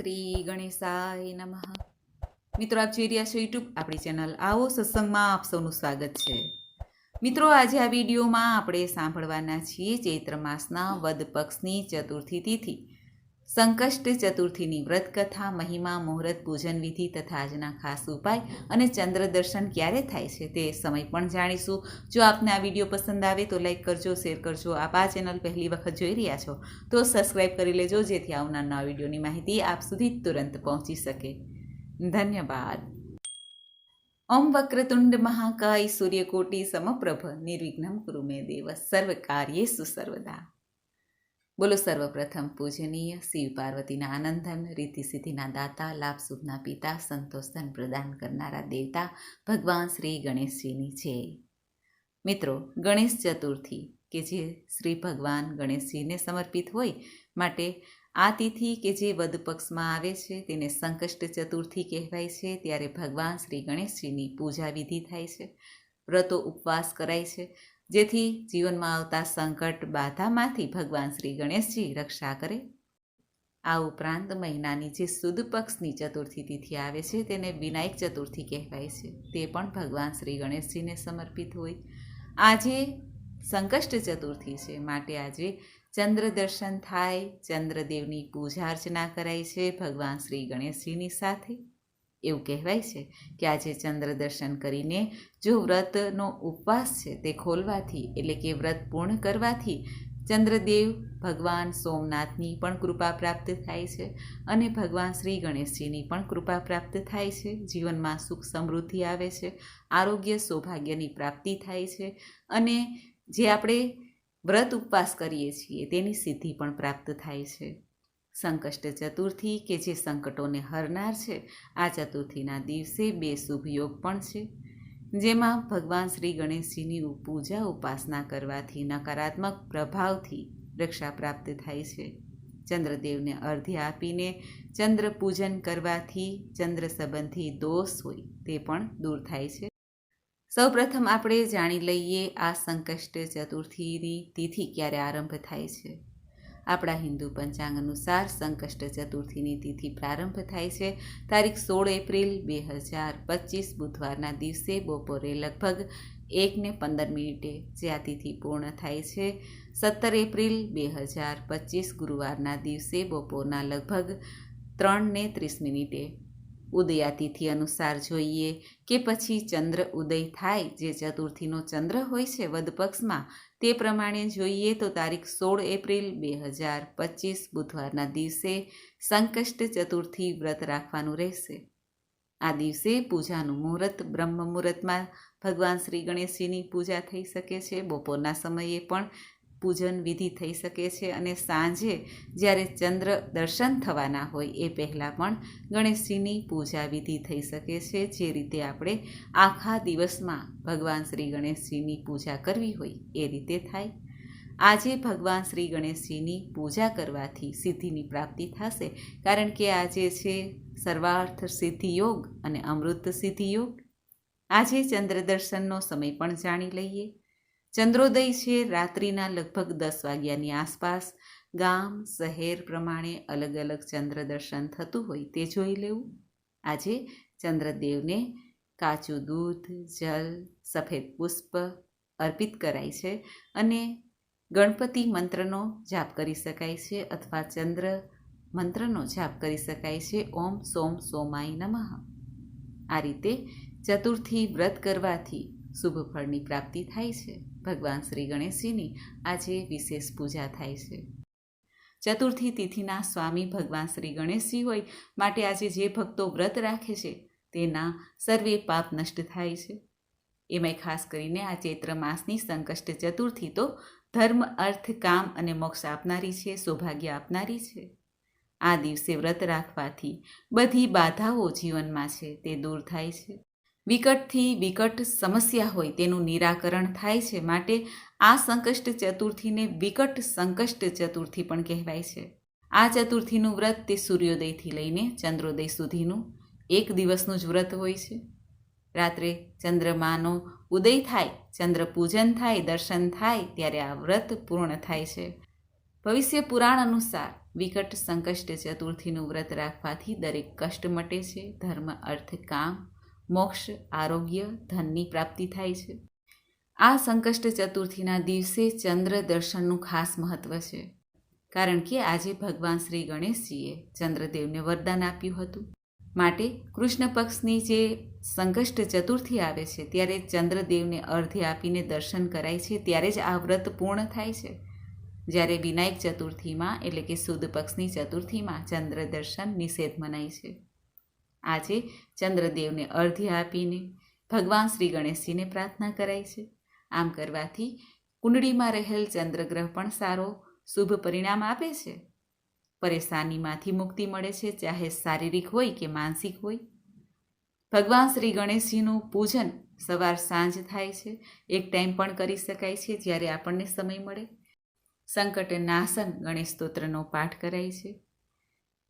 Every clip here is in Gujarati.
શ્રી ગણેશાય નમઃ. મિત્રો, આપ જોઈ રહ્યા છો યુટ્યુબ આપણી ચેનલ આવો સત્સંગમાં આપ સૌનું સ્વાગત છે. મિત્રો, આજે આ વિડીયોમાં આપણે સાંભળવાના છીએ ચૈત્ર માસના વદ પક્ષની ચતુર્થી તિથિ. સંકષ્ટ ચતુર્થીની વ્રતકથા, મહિમા, મુહૂર્ત પૂજન વિધિ તથા આજના ખાસ ઉપાય અને ચંદ્ર દર્શન ક્યારે થાય છે તે સમય પણ જાણીશું. જો આપને આ વીડિયો પસંદ આવે તો લાઈક કરજો, શેર કરજો. આપ આ ચેનલ પહેલી વખત જોઈ રહ્યા છો તો સબસ્ક્રાઈબ કરી લેજો જેથી આવનાર નવા વિડીયોની માહિતી આપ સુધી તુરંત પહોંચી શકે. ધન્યવાદ. ઓમ વક્રતુંડ મહાકાય સૂર્યકોટી સમપ્રભ નિર્વિઘ્નમ કુરુ મે દેવ. સર્વ કાર્યેસુ સર્વદા. બોલો સર્વપ્રથમ પૂજનીય શિવ પાર્વતીના આનંદન, રીતિ સિદ્ધિના દાતા, લાભ શુભના પિતા, સંતોષધન પ્રદાન કરનારા દેવતા, ભગવાન શ્રી ગણેશજીની છે મિત્રો, ગણેશ ચતુર્થી કે જે શ્રી ભગવાન ગણેશજીને સમર્પિત હોય માટે આ તિથિ કે જે વદ પક્ષમાં આવે છે તેને સંકષ્ટ ચતુર્થી કહેવાય છે. ત્યારે ભગવાન શ્રી ગણેશજીની પૂજા વિધિ થાય છે. વ્રતો ઉપવાસ કરાય છે. જેથી જીવનમાં આવતા સંકટ બાધામાંથી ભગવાન શ્રી ગણેશજી રક્ષા કરે. આ ઉપરાંત મહિનાની જે સુદ પક્ષની ચતુર્થી તિથિ આવે છે તેને વિનાયક ચતુર્થી કહેવાય છે. તે પણ ભગવાન શ્રી ગણેશજીને સમર્પિત હોય. આજે સંકષ્ટ ચતુર્થી છે. માટે આજે ચંદ્ર દર્શન થાય, ચંદ્રદેવની પૂજા અર્ચના કરાય છે ભગવાન શ્રી ગણેશજીની સાથે. એવું કહેવાય છે કે આજે ચંદ્ર દર્શન કરીને જો વ્રતનો ઉપવાસ છે તે ખોલવાથી, એટલે કે વ્રત પૂર્ણ કરવાથી, ચંદ્રદેવ ભગવાન સોમનાથની પણ કૃપા પ્રાપ્ત થાય છે અને ભગવાન શ્રી ગણેશજીની પણ કૃપા પ્રાપ્ત થાય છે. જીવનમાં સુખ સમૃદ્ધિ આવે છે, આરોગ્ય સૌભાગ્યની પ્રાપ્તિ થાય છે અને જે આપણે વ્રત ઉપવાસ કરીએ છીએ તેની સિદ્ધિ પણ પ્રાપ્ત થાય છે. સંકષ્ટ ચતુર્થી કે જે સંકટોને હરનાર છે, આ ચતુર્થીના દિવસે બે શુભ યોગ પણ છે. જેમાં ભગવાન શ્રી ગણેશજીની પૂજા ઉપાસના કરવાથી નકારાત્મક પ્રભાવથી રક્ષા પ્રાપ્ત થાય છે. ચંદ્રદેવને અર્ધ્ય આપીને ચંદ્ર પૂજન કરવાથી ચંદ્ર સંબંધી દોષ હોય તે પણ દૂર થાય છે. સૌપ્રથમ આપણે જાણી લઈએ આ સંકષ્ટ ચતુર્થીની તિથિ ક્યારે આરંભ થાય છે. આપણા હિન્દુ પંચાંગ અનુસાર સંકષ્ટ ચતુર્થીની તિથિ પ્રારંભ થાય છે. તારીખ સોળ એપ્રિલ બે હજાર પચીસ, બુધવારના દિવસે બપોરે લગભગ એકને પંદર મિનિટે જે આ તિથિ પૂર્ણ થાય છે. સત્તર એપ્રિલ બે હજાર પચીસ, ગુરુવારના દિવસે બપોરના લગભગ ત્રણને ત્રીસ મિનિટે ઉદયાતિથિ અનુસાર જોઈએ કે પછી ચંદ્ર ઉદય થાય. જે ચતુર્થીનો ચંદ્ર હોય છે વધપક્ષમાં તે પ્રમાણે જોઈએ તો તારીખ સોળ એપ્રિલ બે હજાર પચીસ, બુધવારના દિવસે સંકષ્ટ ચતુર્થી વ્રત રાખવાનું રહેશે. આ દિવસે પૂજાનું મુહૂર્ત બ્રહ્મ મુહૂર્તમાં ભગવાન શ્રી ગણેશજીની પૂજા થઈ શકે છે. બપોરના સમયે પણ પૂજન વિધિ થઈ શકે છે અને સાંજે જ્યારે ચંદ્ર દર્શન થવાના હોય એ પહેલાં પણ ગણેશજીની પૂજા વિધિ થઈ શકે છે. જે રીતે આપણે આખા દિવસમાં ભગવાન શ્રી ગણેશજીની પૂજા કરવી હોય એ રીતે થાય. આજે ભગવાન શ્રી ગણેશજીની પૂજા કરવાથી સિદ્ધિની પ્રાપ્તિ થશે. કારણ કે આજે છે સર્વાર્થ સિદ્ધિ યોગ અને અમૃત સિદ્ધિ યોગ. આજે ચંદ્ર દર્શનનો સમય પણ જાણી લઈએ. ચંદ્રોદય છે રાત્રિના લગભગ દસ વાગ્યાની આસપાસ. ગામ, શહેર પ્રમાણે અલગ અલગ ચંદ્ર દર્શન થતું હોય તે જોઈ લેવું. આજે ચંદ્રદેવને કાચું દૂધ, જલ, સફેદ પુષ્પ અર્પિત કરાય છે અને ગણપતિ મંત્રનો જાપ કરી શકાય છે અથવા ચંદ્ર મંત્રનો જાપ કરી શકાય છે. ઓમ સોમ સોમાય નમઃ. આ રીતે ચતુર્થી વ્રત કરવાથી શુભ ફળની પ્રાપ્તિ થાય છે. ભગવાન શ્રી ગણેશજીની આજે વિશેષ પૂજા થાય છે. ચતુર્થી તિથિના સ્વામી ભગવાન શ્રી ગણેશજી હોય માટે આજે જે ભક્તો વ્રત રાખે છે તેના સર્વે પાપ નષ્ટ થાય છે. એમાંય ખાસ કરીને આ ચૈત્ર માસની સંકષ્ટ ચતુર્થી તો ધર્મ, અર્થ, કામ અને મોક્ષ આપનારી છે, સૌભાગ્ય આપનારી છે. આ દિવસે વ્રત રાખવાથી બધી બાધાઓ જીવનમાં છે તે દૂર થાય છે. વિકટથી વિકટ સમસ્યા હોય તેનું નિરાકરણ થાય છે માટે આ સંકષ્ટ ચતુર્થીને વિકટ સંકષ્ટ ચતુર્થી પણ કહેવાય છે. આ ચતુર્થીનું વ્રત તે સૂર્યોદયથી લઈને ચંદ્રોદય સુધીનું એક દિવસનું જ વ્રત હોય છે. રાત્રે ચંદ્રમાનો ઉદય થાય, ચંદ્ર પૂજન થાય, દર્શન થાય ત્યારે આ વ્રત પૂર્ણ થાય છે. ભવિષ્ય પુરાણ અનુસાર વિકટ સંકષ્ટ ચતુર્થીનું વ્રત રાખવાથી દરેક કષ્ટ મટે છે, ધર્મ, અર્થ, કામ મોક્ષ, આરોગ્ય, ધનની પ્રાપ્તિ થાય છે. આ સંકષ્ટ ચતુર્થીના દિવસે ચંદ્ર દર્શનનું ખાસ મહત્વ છે. કારણ કે આજે ભગવાન શ્રી ગણેશજીએ ચંદ્રદેવને વરદાન આપ્યું હતું. માટે કૃષ્ણ પક્ષની જે સંકષ્ટ ચતુર્થી આવે છે, ત્યારે ચંદ્રદેવને અર્ધે આપીને દર્શન કરાય છે, ત્યારે જ આ વ્રત પૂર્ણ થાય છે. જ્યારે વિનાયક ચતુર્થીમાં, એટલે કે સુદ પક્ષની ચતુર્થીમાં ચંદ્ર દર્શન નિષેધ મનાય છે. આજે ચંદ્રદેવને અર્ધ્ય આપીને ભગવાન શ્રી ગણેશજીને પ્રાર્થના કરાય છે. આમ કરવાથી કુંડળીમાં રહેલ ચંદ્રગ્રહ પણ સારો, શુભ પરિણામ આપે છે. પરેશાનીમાંથી મુક્તિ મળે છે, ચાહે શારીરિક હોય કે માનસિક હોય. ભગવાન શ્રી ગણેશજીનું પૂજન સવાર સાંજ થાય છે. એક ટાઈમ પણ કરી શકાય છે, જ્યારે આપણને સમય મળે. સંકટ નાશન ગણેશ સ્તોત્રનો પાઠ કરાય છે.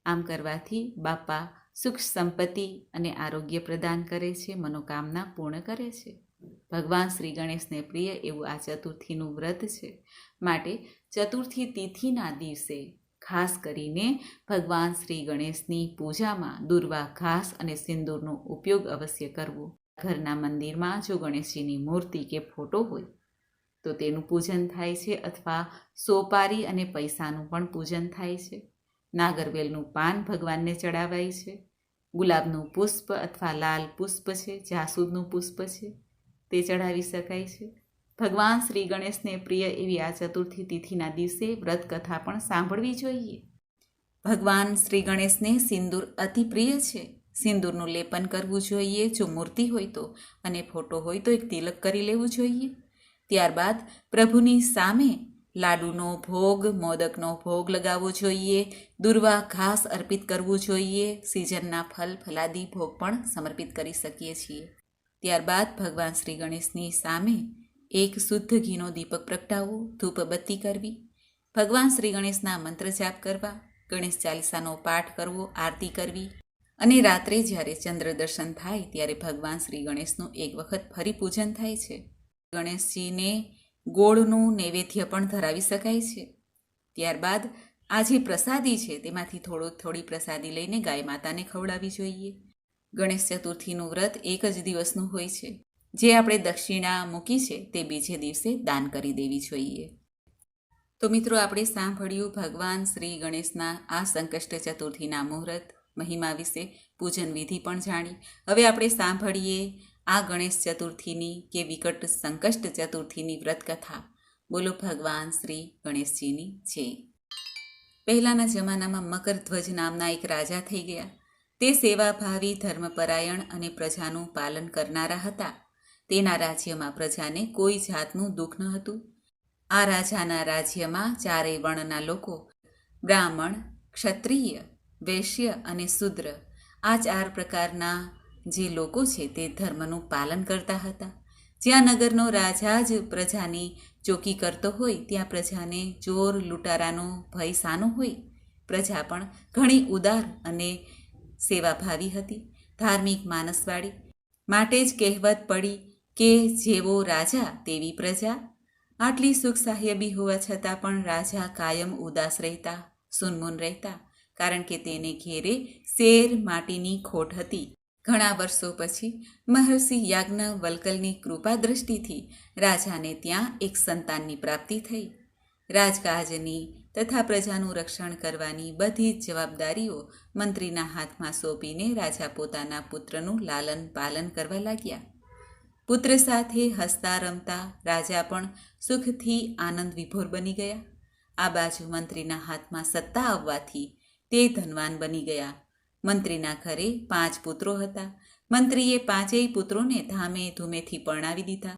આમ કરવાથી બાપા સુખ સંપત્તિ અને આરોગ્ય પ્રદાન કરે છે, મનોકામના પૂર્ણ કરે છે. ભગવાન શ્રી ગણેશને પ્રિય એવું આ ચતુર્થીનું વ્રત છે. માટે ચતુર્થી તિથિના દિવસે ખાસ કરીને ભગવાન શ્રી ગણેશની પૂજામાં દુર્વા ઘાસ અને સિંદૂરનો ઉપયોગ અવશ્ય કરવો. ઘરના મંદિરમાં જો ગણેશજીની મૂર્તિ કે ફોટો હોય, તો તેનું પૂજન થાય છે અથવા સોપારી અને પૈસાનું પણ પૂજન થાય છે. નાગરવેલનું પાન ભગવાનને ચડાવાય છે. ગુલાબનું પુષ્પ અથવા લાલ પુષ્પ છે, જાસૂદનું પુષ્પ છે, તે ચડાવી શકાય છે. ભગવાન શ્રી ગણેશને પ્રિય એવી આ ચતુર્થી તિથિના દિવસે વ્રત કથા પણ સાંભળવી જોઈએ. ભગવાન શ્રી ગણેશને સિંદૂર અતિ પ્રિય છે. સિંદૂરનું લેપન કરવું જોઈએ. જો મૂર્તિ હોય તો અને ફોટો હોય તો એક તિલક કરી લેવું જોઈએ. ત્યારબાદ પ્રભુની સામે લાડુનો ભોગ, મોદકનો ભોગ લગાવવો જોઈએ, દુર્વા ઘાસ અર્પિત કરવું જોઈએ, સિઝનના ફલ, ફલાદી ભોગ પણ સમર્પિત કરી શકીએ છીએ. ત્યારબાદ ભગવાન શ્રી ગણેશની સામે એક શુદ્ધ ઘીનો દીપક પ્રગટાવવો ધૂપબત્તી કરવી. ભગવાન શ્રી ગણેશના મંત્ર જાપ કરવા, ગણેશ ચાલીસાનો પાઠ કરવો, આરતી કરવી. અને રાત્રે જ્યારે ચંદ્ર દર્શન થાય, ત્યારે ભગવાન શ્રી ગણેશનું એક વખત ફરી પૂજન થાય છે. ગણેશજીને ગોળનું નૈવેદ્ય પણ ધરાવી શકાય છે. ત્યારબાદ આ જે પ્રસાદી છે, તેમાંથી થોડો, થોડી પ્રસાદી લઈને ગાય માતાને ખવડાવવી જોઈએ. ગણેશ ચતુર્થીનું વ્રત એક જ દિવસનું હોય છે. જે આપણે દક્ષિણા મૂકી છે, તે બીજે દિવસે દાન કરી દેવી જોઈએ. તો મિત્રો, આપણે સાંભળ્યું ભગવાન શ્રી ગણેશના આ સંકષ્ટ ચતુર્થીના મુહૂર્ત, મહિમા વિશે પૂજન વિધિ પણ જાણી. હવે આપણે સાંભળીએ આ ગણેશ ચતુર્થીની કે વિકટ સંકષ્ટ ચતુર્થીની વ્રતકથા? બોલો ભગવાન શ્રી ગણેશજીની છે. પહેલાંના જમાનામાં મકરધ્વજ નામના એક રાજા થઈ ગયા. તે સેવાભાવી, ધર્મપરાયણ અને પ્રજાનું પાલન કરનારા હતા. તેના રાજ્યમાં પ્રજાને કોઈ જાતનું દુઃખ ન હતું. આ રાજાના રાજ્યમાં ચારેય વર્ણના લોકો, બ્રાહ્મણ, ક્ષત્રિય, વૈશ્ય અને શુદ્ર, આ ચાર પ્રકારના જે લોકો છે તે ધર્મનું પાલન કરતા હતા. જ્યાં નગરનો રાજા જ પ્રજાની ચોકી કરતો હોય, ત્યાં પ્રજાને ચોર લૂંટારાનો ભય સાનો હોય. પ્રજા પણ ઘણી ઉદાર અને સેવાભાવી હતી. ધાર્મિક માનસવાળી માટે જ કહેવત પડી કે જેવો રાજા તેવી પ્રજા. આટલી સુખ સાહેબી હોવા છતાં પણ રાજા કાયમ ઉદાસ રહેતા, સુનમુન રહેતા, કારણ કે તેને ઘેરે શેર માટીની ખોટ હતી. ઘણા વર્ષો પછી મહર્ષિ યાજ્ઞ વલ્કલની કૃપા દૃષ્ટિથી રાજાને ત્યાં એક સંતાનની પ્રાપ્તિ થઈ. રાજકાજની તથા પ્રજાનું રક્ષણ કરવાની બધી જ જવાબદારીઓ મંત્રીના હાથમાં સોંપીને રાજા પોતાના પુત્રનું લાલન પાલન કરવા લાગ્યા. પુત્ર સાથે હસતા રમતા રાજા પણ સુખથી આનંદ વિભોર બની ગયા. આ બાજુ મંત્રીના હાથમાં સત્તા આવવાથી તે ધનવાન બની ગયા. મંત્રીના ઘરે પાંચ પુત્રો હતા. મંત્રીએ પાંચેય પુત્રોને ધામે ધૂમેથી પરણાવી દીધા.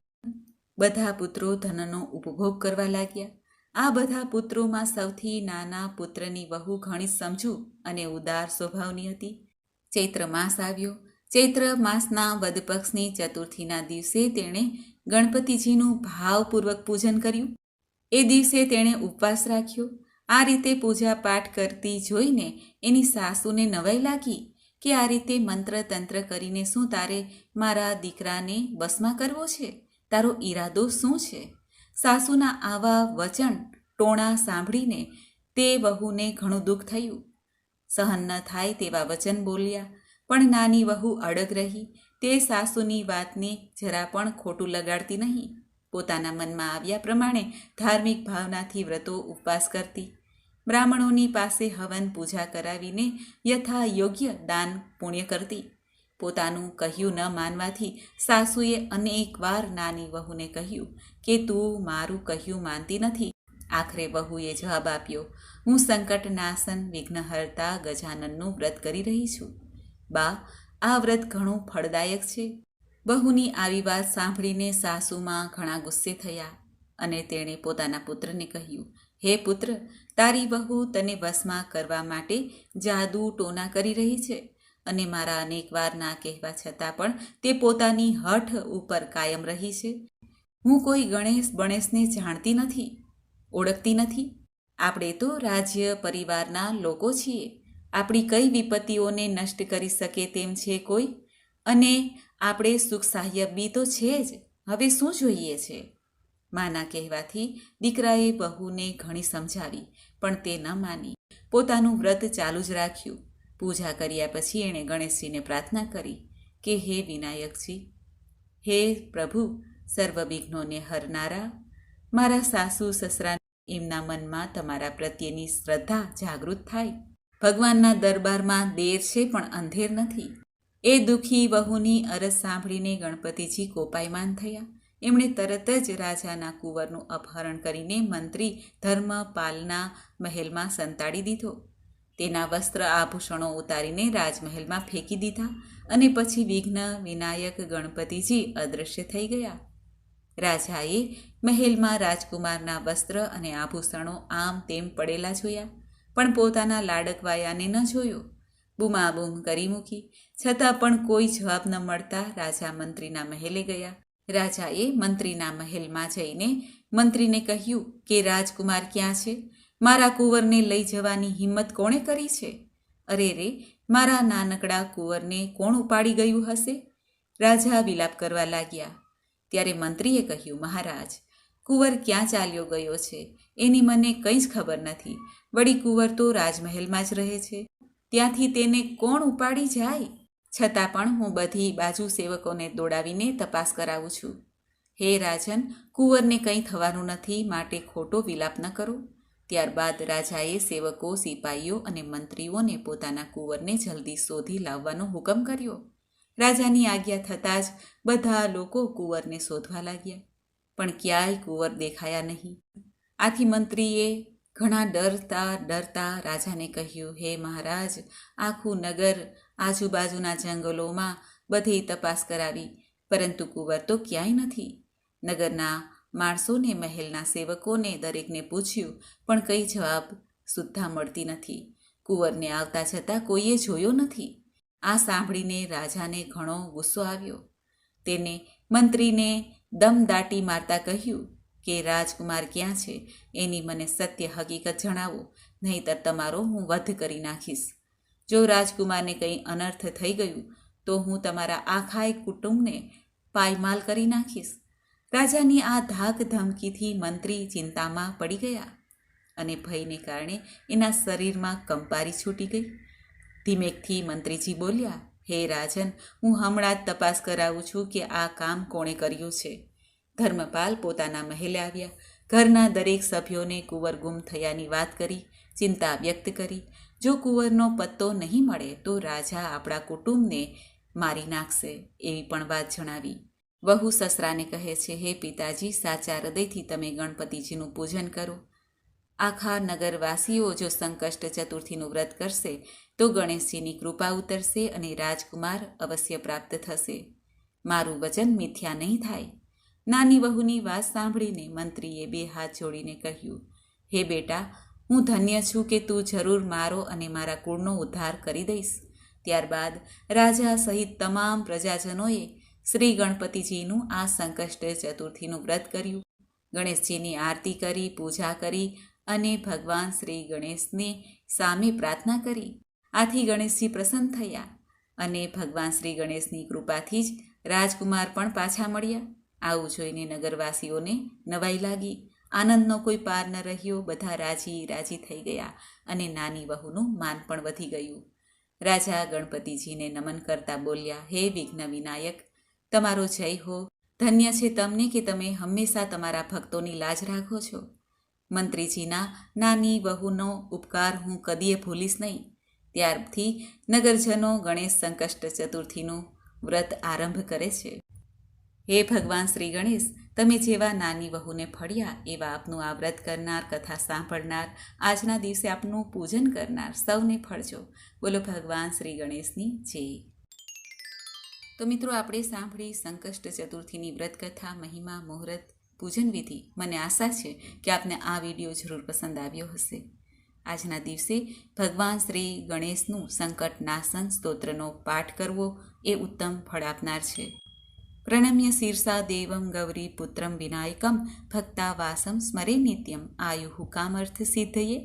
બધા પુત્રો ધનનો ઉપભોગ કરવા લાગ્યા. આ બધા પુત્રોમાં સૌથી નાના પુત્રની વહુ ઘણી સમજુ અને ઉદાર સ્વભાવની હતી. ચૈત્ર માસ આવ્યો. ચૈત્ર માસના વદપક્ષની ચતુર્થીના દિવસે તેણે ગણપતિજીનું ભાવપૂર્વક પૂજન કર્યું. એ દિવસે તેણે ઉપવાસ રાખ્યો. આ રીતે પૂજા પાઠ કરતી જોઈને એની સાસુને નવાઈ લાગી કે આ રીતે મંત્ર તંત્ર કરીને શું તારે મારા દીકરાને બસમાં કરવો છે? તારો ઈરાદો શું છે? સાસુના આવા વચન ટોણા સાંભળીને તે વહુને ઘણું દુઃખ થયું. સહન ન થાય તેવા વચન બોલ્યા, પણ નાની વહુ અડગ રહી. તે સાસુની વાતને જરા પણ ખોટું લગાડતી નહીં. પોતાના મનમાં આવ્યા પ્રમાણે ધાર્મિક ભાવનાથી વ્રતો ઉપવાસ કરતી. બ્રાહ્મણોની પાસે હવન પૂજા કરાવીને યથા યોગ્ય દાન પુણ્ય કરતી. પોતાનું કહ્યું ન માનવાથી સાસુએ અનેકવાર નાની વહુને કહ્યું કે, તું મારું કહ્યું માનતી નથી. આખરે વહુએ જવાબ આપ્યો, હું સંકટ નાશન વિઘ્નહર્તા ગજાનનનું વ્રત કરી રહી છું. બા, આ વ્રત ઘણું ફળદાયક છે. બહુની આવી વાત સાંભળીને સાસુમાં ઘણા ગુસ્સે થયા. અને તેણે પોતાના પુત્રને કહ્યું, હે પુત્ર, તારી વહુ તને વશમાં કરવા માટે જાદુ ટોના કરી રહી છે અને મારા અનેકવાર ના કહેવા છતાં પણ તે પોતાની હઠ ઉપર કાયમ રહી છે. હું કોઈ ગણેશ ગણેશને જાણતી નથી, ઓળખતી નથી. આપણે તો રાજ્ય પરિવારના લોકો છીએ. આપણી કઈ વિપત્તિઓને નષ્ટ કરી શકે તેમ છે કોઈ? અને આપણે સુખ સાહ્ય બી તો છે જ. હવે શું જોઈએ છે? માના કહેવાથી દીકરાએ બહુને ઘણી સમજાવી, પણ તે ન માની. પોતાનું વ્રત ચાલુ જ રાખ્યું. પૂજા કર્યા પછી એણે ગણેશજીને પ્રાર્થના કરી કે, હે વિનાયકજી હે પ્રભુ, સર્વ વિઘ્નોને હરનારા, મારા સાસુ, સસરા એમના મનમાં તમારા પ્રત્યેની શ્રદ્ધા જાગૃત થાય. ભગવાનના દરબારમાં દેર છે, પણ અંધેર નથી. એ દુઃખી વહુની અરજ સાંભળીને ગણપતિજી કોપાયમાન થયા. એમણે તરત જ રાજાના કુંવરનું અપહરણ કરીને મંત્રી ધર્મપાલના મહેલમાં સંતાડી દીધો. તેના વસ્ત્ર આભૂષણો ઉતારીને રાજમહેલમાં ફેંકી દીધા અને પછી વિઘ્ન વિનાયક ગણપતિજી અદૃશ્ય થઈ ગયા. રાજાએ મહેલમાં રાજકુમારના વસ્ત્ર અને આભૂષણો આમ તેમ પડેલા જોયા, પણ પોતાના લાડકવાયાને ન જોયો. બૂમાબૂમ કરી મૂકી, છતાં પણ કોઈ જવાબ ન મળતા રાજા મંત્રીના મહેલે ગયા. રાજાએ મંત્રીના મહેલમાં જઈને મંત્રીને કહ્યું કે રાજકુમાર ક્યાં છે? મારા કુંવરને લઈ જવાની હિંમત કોણે કરી છે? અરે રે, મારા નાનકડા કુંવરને કોણ ઉપાડી ગયું હશે? રાજા વિલાપ કરવા લાગ્યા. ત્યારે મંત્રીએ કહ્યું, મહારાજ, કુંવર ક્યાં ચાલ્યો ગયો છે? એની મને કંઈ જ ખબર નથી. વળી કુંવર તો રાજમહેલમાં જ રહે છે. ત્યાંથી તેને કોણ ઉપાડી જાય? છતાં પણ હું બધી બાજુ સેવકોને દોડાવીને તપાસ કરાવું છું. હે રાજન, કુંવરને કંઈ થવાનું નથી, માટે ખોટો વિલાપ ન કરો. ત્યારબાદ રાજાએ સેવકો સિપાહીઓ અને મંત્રીઓને પોતાના કુંવરને જલ્દી શોધી લાવવાનો હુકમ કર્યો. રાજાની આજ્ઞા થતાં જ બધા લોકો કુંવરને શોધવા લાગ્યા. પણ ક્યાંય કુંવર દેખાયા નહીં. આથી મંત્રીએ ઘણા ડરતા ડરતા રાજાને કહ્યું, હે મહારાજ, આખું નગર આજુબાજુના જંગલોમાં બધી તપાસ કરાવી, પરંતુ કુંવર તો ક્યાંય નથી. નગરના માણસોને, મહેલના સેવકોને દરેકને પૂછ્યું, પણ કંઈ જવાબ સુદ્ધા મળતી નથી. કુંવરને આવતા જતાં કોઈએ જોયો નથી. આ સાંભળીને રાજાને ઘણો ગુસ્સો આવ્યો. તેને મંત્રીને દમ દાટી મારતા કહ્યું કે, રાજકુમાર ક્યાં છે? એની મને સત્ય હકીકત જણાવો, નહીંતર તમારો હું વધ કરી નાખીશ. જો રાજકુમારને કંઈ અનર્થ થઈ ગયું, તો હું તમારા આખાય કુટુંબને પાયમાલ કરી નાખીશ. રાજાની આ ધાક ધમકીથી મંત્રી ચિંતામાં પડી ગયા અને ભયને કારણે એના શરીરમાં કંપારી છૂટી ગઈ. ધીમેકથી મંત્રીજી બોલ્યા, હે રાજન, હું હમણાં જ તપાસ કરાવું છું કે આ કામ કોણે કર્યું છે. ધર્મપાલ પોતાના મહેલે આવ્યા. ઘરના દરેક સભ્યોને કુંવર ગુમ થયાની વાત કરી, ચિંતા વ્યક્ત કરી. જો કુંવરનો પત્તો નહીં મળે તો રાજા આપણા કુટુંબને મારી નાખશે એવી પણ વાત જણાવી. વહુ સસરાને કહે છે, હે પિતાજી, સાચા હૃદયથી તમે ગણપતિજીનું પૂજન કરો. આખા નગરવાસીઓ જો સંકષ્ટ ચતુર્થીનું વ્રત કરશે, તો ગણેશજીની કૃપા ઉતરશે અને રાજકુમાર અવશ્ય પ્રાપ્ત થશે. મારું વચન મિથ્યા નહીં થાય. નાની વહુની વાત સાંભળીને મંત્રીએ બે હાથ જોડીને કહ્યું, હે બેટા હું ધન્ય છું કે તું જરૂર મારો અને મારા કુળનો ઉદ્ધાર કરી દઈશ. ત્યારબાદ રાજા સહિત તમામ પ્રજાજનોએ શ્રી ગણપતિજીનું આ સંકષ્ટ ચતુર્થીનું વ્રત કર્યું. ગણેશજીની આરતી કરી, પૂજા કરી અને ભગવાન શ્રી ગણેશને સામે પ્રાર્થના કરી. આથી ગણેશજી પ્રસન્ન થયા અને ભગવાન શ્રી ગણેશની કૃપાથી જ રાજકુમાર પણ પાછા મળ્યા. આવું જોઈને નગરવાસીઓને નવાઈ લાગી. આનંદનો કોઈ પાર ન રહ્યો, બધા રાજી રાજી થઈ ગયા અને નાની વહુનું માન પણ વધી ગયું. રાજા ગણપતિજીને નમન કરતા બોલ્યા, હે વિઘ્ન વિનાયક, તમારો જય હો. ધન્ય છે તમને કે તમે હંમેશા તમારા ભક્તોની લાજ રાખો છો. મંત્રીજીના નાની વહુનો ઉપકાર હું કદીએ ભૂલીશ નહીં. ત્યારથી નગરજનો ગણેશ સંકષ્ટ ચતુર્થીનું વ્રત આરંભ કરે છે. હે ભગવાન શ્રી ગણેશ, તમે જેવા નાની વહુને ફળ્યા, એવા આપનું આ વ્રત કરનાર, કથા સાંભળનાર, આજના દિવસે આપનું પૂજન કરનાર સૌને ફળજો. બોલો ભગવાન શ્રી ગણેશની જય. તો મિત્રો, આપણે સાંભળી સંકષ્ટ ચતુર્થીની વ્રત કથા, મહિમા, મુહૂર્ત, પૂજન વિધિ. મને આશા છે કે આપને આ વીડિયો જરૂર પસંદ આવ્યો હશે. આજના દિવસે ભગવાન શ્રી ગણેશનું સંકટ નાશન સ્તોત્રનો પાઠ કરવો એ ઉત્તમ ફળ આપનાર છે. દેવમ ગૌરી પુત્રમ વિનાયકમ ભક્તાવાસમ સ્મરે નિત્યમ આયુ કામર્થ સિદ્ધયે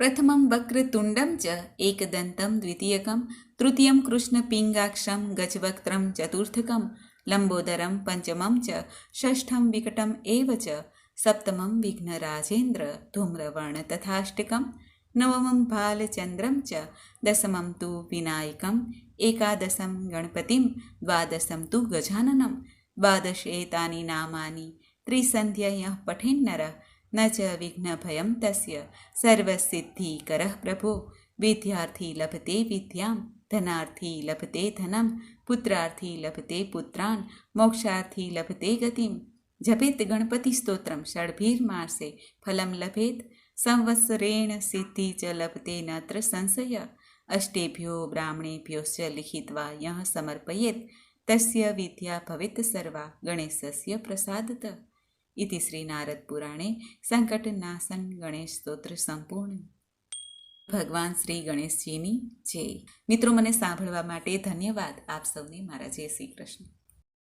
પ્રથમમ વક્રતુંડમ ચ એકદંતમ દ્વિતીયકમ તૃતીયમ કૃષ્ણપિંગાક્ષમ ગજવક્ત્રમ ચતુર્થકમ લંબોદરમ પંચમમ ચ ષષ્ઠમ વિકટમ એવ ચ સપ્તમમ વિઘ્નરાજેન્દ્ર ધૂમ્રવર્ણ તથાષ્ટકમ નવમં ભાલચંદ્રમ ચ દશમં તુ વિનાયકમ એકાદશમ ગણપતિમ દ્વાદશમ તુ ગજાનનમ દ્વાદશેતાની નામાની ત્રિસંધ્યય પઠિન્નર ન ચ વિઘ્નભયમ તસ્ય સર્વસિદ્ધિકર પ્રભો વિદ્યાર્થી લભતે વિદ્યામ ધનાર્થી લભતે ધનમ પુત્રાર્થી લભતે પુત્રાન મોક્ષાર્થી લભતે ગતિમ જપેત ગણપતિ સ્તોત્રમ ષડભીર માર્સે ફલમ લભેત સંવત્સરેણ સિદ્ધિ ચ લભતે નત્ર સંશય અષ્ટેભ્યો બ્રાહ્મણેભ્યોશ્ચ લિખિત્વા યહ સમર્પયેત તસ્ય વિદ્યા ભવિત સર્વા ગણેશસ્ય પ્રસાદત ઇતિ શ્રી નારદ પુરાણે સંકટનાશન ગણેશ સ્તોત્ર સંપૂર્ણ ભગવાન શ્રી ગણેશજીની જય મિત્રો મને સાંભળવા માટે ધન્યવાદ। આપ સૌને મારા જય શ્રી કૃષ્ણ।